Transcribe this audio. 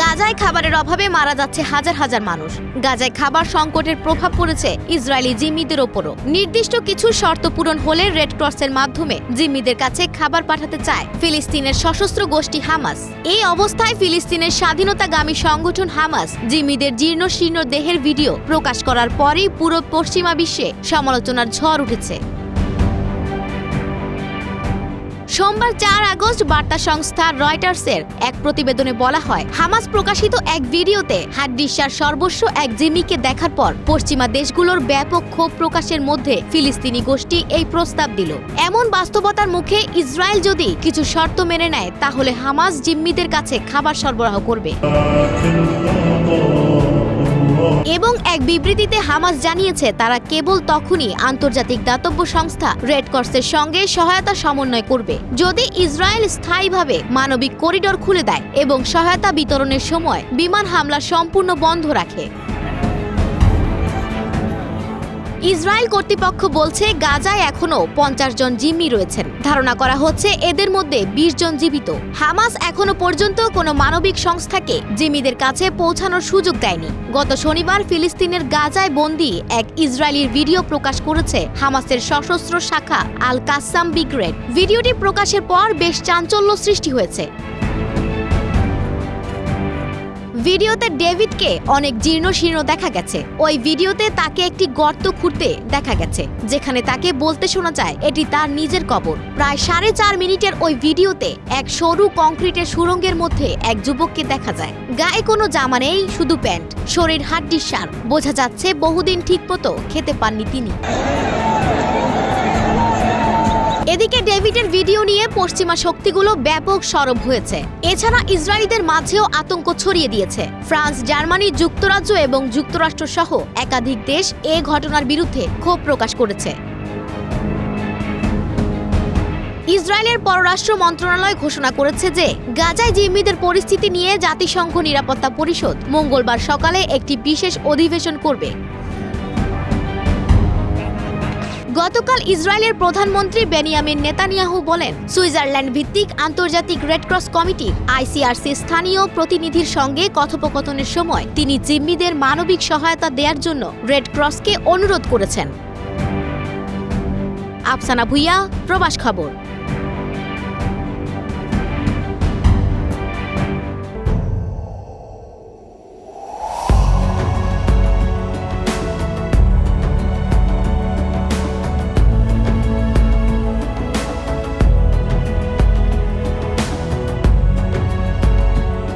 গাজায় খাবারের অভাবে মারা যাচ্ছে হাজার হাজার মানুষ। গাজায় খাবার সংকটের প্রভাব পড়েছে ইসরায়েলি জিম্মিদের ওপরও। নির্দিষ্ট কিছু শর্ত পূরণ হলে রেড ক্রসের মাধ্যমে জিম্মিদের কাছে খাবার পাঠাতে চায় ফিলিস্তিনের সশস্ত্র গোষ্ঠী হামাস। এই অবস্থায় ফিলিস্তিনের স্বাধীনতাগামী সংগঠন হামাস জিম্মিদের জীর্ণ শীর্ণ দেহের ভিডিও প্রকাশ করার পরেই পুরো পশ্চিমা বিশ্বে সমালোচনার ঝড় উঠেছে। সোমবার চার আগস্ট বার্তা সংস্থা রয়টার্সের এক প্রতিবেদনে বলা হয়, হামাস প্রকাশিত এক ভিডিওতে হাড্ডিসার সর্বস্ব এক জিমিকে দেখার পর পশ্চিমা দেশগুলোর ব্যাপক ক্ষোভ প্রকাশের মধ্যে ফিলিস্তিনি গোষ্ঠী এই প্রস্তাব দিল। এমন বাস্তবতার মুখে ইসরায়েল যদি কিছু শর্ত মেনে নেয়, তাহলে হামাস জিম্মিদের কাছে খাবার সরবরাহ করবে। এবং এক বিবৃতিতে হামাস জানিয়েছে, তারা কেবল তখনই আন্তর্জাতিক দাতব্য সংস্থা রেড ক্রসের সঙ্গে সহায়তা সমন্বয় করবে। যদি ইসরায়েল স্থায়ীভাবে মানবিক করিডোর খুলে দেয় এবং সহায়তা বিতরণের সময় বিমান হামলা সম্পূর্ণ বন্ধ রাখে। ইসরায়েল কর্তৃপক্ষ বলছে গাজায় এখনও পঞ্চাশ জন জিম্মি রয়েছেন। ধারণা করা হচ্ছে এদের মধ্যে বিশ জন জীবিত। হামাস এখনও পর্যন্ত কোনো মানবিক সংস্থাকে জিম্মিদের কাছে পৌঁছানোর সুযোগ দেয়নি। গত শনিবার ফিলিস্তিনের গাজায় বন্দি এক ইসরায়েলির ভিডিও প্রকাশ করেছে হামাসের সশস্ত্র শাখা আল কাসাম ব্রিগেড ভিডিওটি প্রকাশের পর বেশ চাঞ্চল্য সৃষ্টি হয়েছে। ভিডিওতে ডেভিডকে অনেক জীর্ণ শীর্ণ দেখা গেছে। ওই ভিডিওতে তাকে একটি গর্ত খুঁড়তে দেখা গেছে, যেখানে তাকে বলতে শোনা যায়, এটি তার নিজের কবর। প্রায় সাড়ে চার মিনিটের ওই ভিডিওতে এক সরু কংক্রিটের সুরঙ্গের মধ্যে এক যুবককে দেখা যায়। গায়ে কোনো জামা নেই, শুধু প্যান্ট। শরীর হাড্ডির সার। বোঝা যাচ্ছে বহুদিন ঠিক মতো খেতে পাননি তিনি। এদিকে ডেভিডের ভিডিও নিয়ে পশ্চিমা শক্তিগুলো ব্যাপক সরব হয়েছে। এছাড়া ইসরায়েলিদের মাঝেও আতঙ্ক ছড়িয়ে দিয়েছে। ফ্রান্স, জার্মানি, যুক্তরাজ্য এবং যুক্তরাষ্ট্র সহ একাধিক দেশ এ ঘটনার বিরুদ্ধে ক্ষোভ প্রকাশ করেছে। ইসরায়েলের পররাষ্ট্র মন্ত্রণালয় ঘোষণা করেছে যে, গাজায় জিম্মিদের পরিস্থিতি নিয়ে জাতিসংঘ নিরাপত্তা পরিষদ মঙ্গলবার সকালে একটি বিশেষ অধিবেশন করবে। গতকাল ইসরায়েলের প্রধানমন্ত্রী বেনিয়ামিন নেতানিয়াহু বলেন, সুইজারল্যান্ড ভিত্তিক আন্তর্জাতিক রেডক্রস কমিটি, আইসিআরসি স্থানীয় প্রতিনিধির সঙ্গে কথোপকথনের সময় তিনি জিম্মিদের মানবিক সহায়তা দেওয়ার জন্য রেডক্রসকে অনুরোধ করেছেন। আফসানা ভুইয়া, প্রবাস খবর।